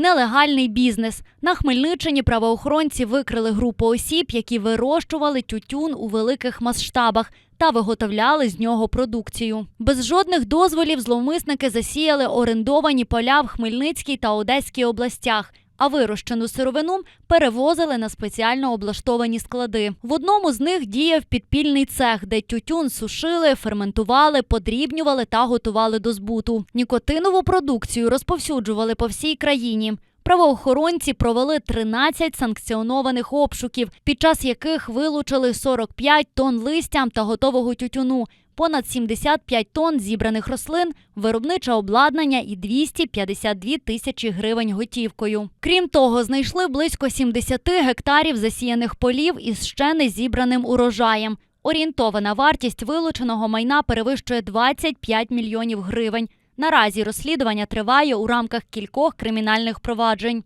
Нелегальний бізнес на Хмельниччині правоохоронці викрили групу осіб, які вирощували тютюн у великих масштабах та виготовляли з нього продукцію. Без жодних дозволів зловмисники засіяли орендовані поля в Хмельницькій та Одеській областях. А вирощену сировину перевозили на спеціально облаштовані склади. В одному з них діяв підпільний цех, де тютюн сушили, ферментували, подрібнювали та готували до збуту. Нікотинову продукцію розповсюджували по всій країні. Правоохоронці провели 13 санкціонованих обшуків, під час яких вилучили 45 тонн листя та готового тютюну, понад 75 тонн зібраних рослин, виробниче обладнання і 252 тисячі гривень готівкою. Крім того, знайшли близько 70 гектарів засіяних полів із ще не зібраним урожаєм. Орієнтована вартість вилученого майна перевищує 25 мільйонів гривень. Наразі розслідування триває у рамках кількох кримінальних проваджень.